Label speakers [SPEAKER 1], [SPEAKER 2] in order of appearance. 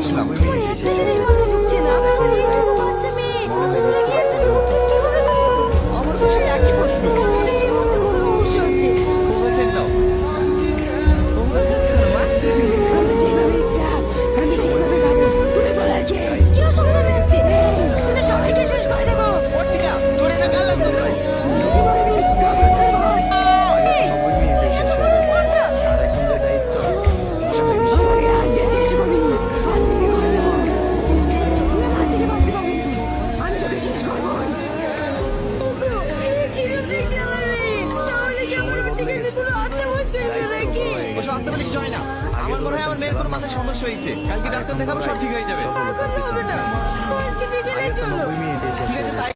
[SPEAKER 1] আসলাম আমার কাছে একই প্রশ্ন।
[SPEAKER 2] কিছু আত্মবাদী কিছু হয় না আমার মনে হয় আমার মেয়ের কোনো মাথায় সমস্যা হয়েছে। কালকে ডাক্তার দেখাবো সব ঠিক হয়ে যাবে। ঠিক আছে তাই